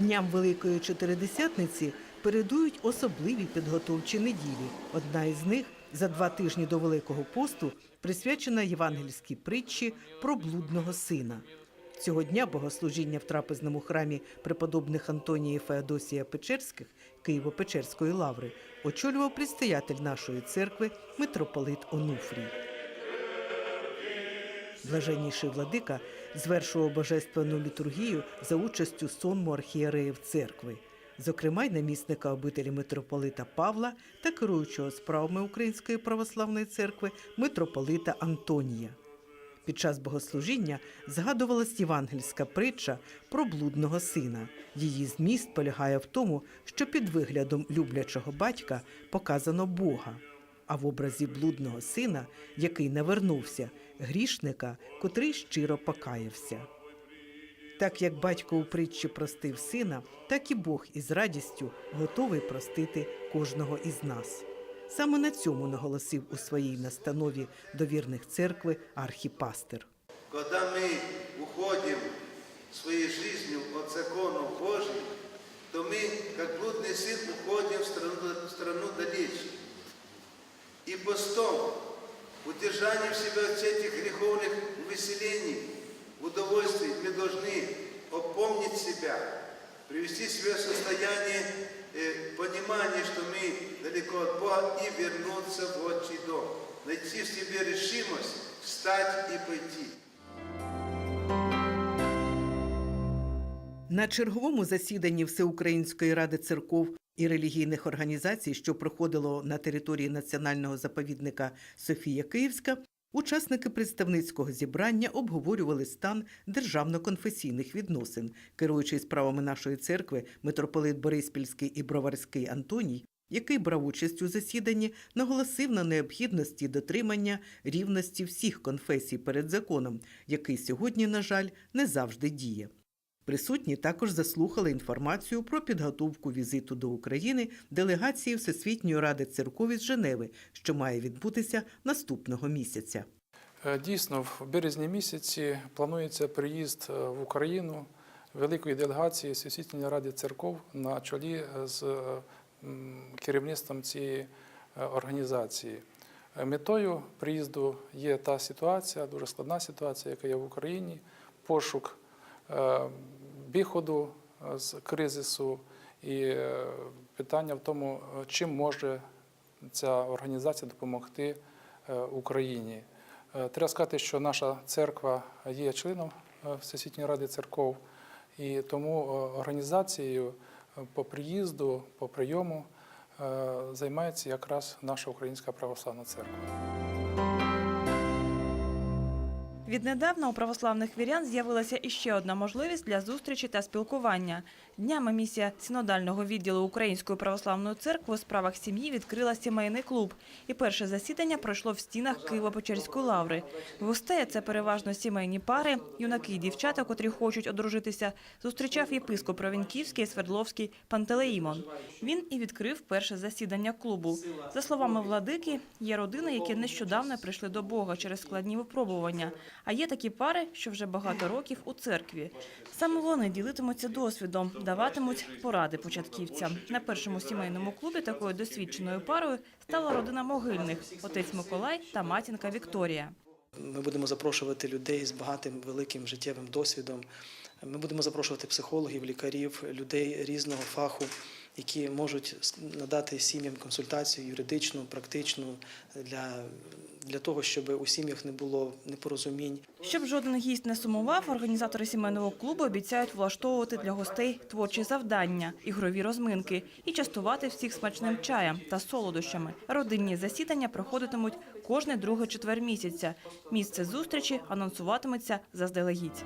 Дням Великої Чотиридесятниці передують особливі підготовчі неділі. Одна із них за два тижні до Великого посту присвячена євангельській притчі про блудного сина. Цього дня богослужіння в трапезному храмі преподобних Антонія Феодосія Печерських Києво-Печерської лаври очолював предстоятель нашої церкви митрополит Онуфрій. Блаженніший владика звершував божественну літургію за участю сонму архієреїв церкви, зокрема й намісника обителі митрополита Павла та керуючого справами Української православної церкви митрополита Антонія. Під час богослужіння згадувалась євангельська притча про блудного сина. Її зміст полягає в тому, що під виглядом люблячого батька показано Бога, а в образі блудного сина, який навернувся, грішника, котрий щиро покаявся. Так як батько у притчі простив сина, так і Бог із радістю готовий простити кожного із нас. Саме на цьому наголосив у своїй настанові до вірних церкви архіпастер. Когда мы уходим своей жизнью от законов Божьих, то мы, как блудный сын, И постом, удержанием себя от этих греховных выселений, удовольствий, мы должны опомнить себя, привести себя в состояние э, понимания, что мы далеко от Бога, и вернуться в отчий дом. Найти в себе решимость встать и пойти. На черговому засіданні Всеукраїнської ради церков і релігійних організацій, що проходило на території національного заповідника Софія Київська, учасники представницького зібрання обговорювали стан державно-конфесійних відносин, керуючий справами нашої церкви митрополит Бориспільський і Броварський Антоній. Який брав участь у засіданні, наголосив на необхідності дотримання рівності всіх конфесій перед законом, який сьогодні, на жаль, не завжди діє. Присутні також заслухали інформацію про підготовку візиту до України делегації Всесвітньої ради церков із Женеви, що має відбутися наступного місяця. Е, Дійсно, в березні місяці планується приїзд е, в Україну великої делегації Всесвітньої ради церков на чолі з е, керівництвом цієї організації. Метою приїзду є та ситуація, дуже складна ситуація, яка є в Україні, пошук виходу е, з кризису і е, питання в тому, е, чим може ця організація допомогти е, Україні. Е, Треба сказати, що наша церква є членом е, Всесвітньої ради церков, і тому е, організацією е, по приїзду, по прийому е, займається якраз наша Українська православна церква. Віднедавна у православних вірян з'явилася іще одна можливість для зустрічі та спілкування. Днями місія синодального відділу Української православної церкви у справах сім'ї відкрила сімейний клуб. І перше засідання пройшло в стінах Києво-Печерської лаври. Гостей – це переважно сімейні пари, юнаки і дівчата, котрі хочуть одружитися, зустрічав єпископ Ровенківський і Свердловський Пантелеїмон. Він і відкрив перше засідання клубу. За словами владики, є родини, які нещодавно прийшли до Бога через складні випробування. А є такі пари, що вже багато років у церкві. Саме вони ділитимуться досвідом, даватимуть поради початківцям. На першому сімейному клубі такою досвідченою парою стала родина могильних – отець Миколай та матінка Вікторія. Ми будемо запрошувати людей з багатим великим життєвим досвідом. Ми будемо запрошувати психологів, лікарів, людей різного фаху, які можуть надати сім'ям консультацію юридичну, практичну для, для того, щоб у сім'ях не було непорозумінь. Щоб жоден гість не сумував, організатори сімейного клубу обіцяють влаштовувати для гостей творчі завдання, ігрові розминки і частувати всіх смачним чаєм та солодощами. Родинні засідання проходитимуть кожний другий четвер місяця. Місце зустрічі анонсуватиметься заздалегідь.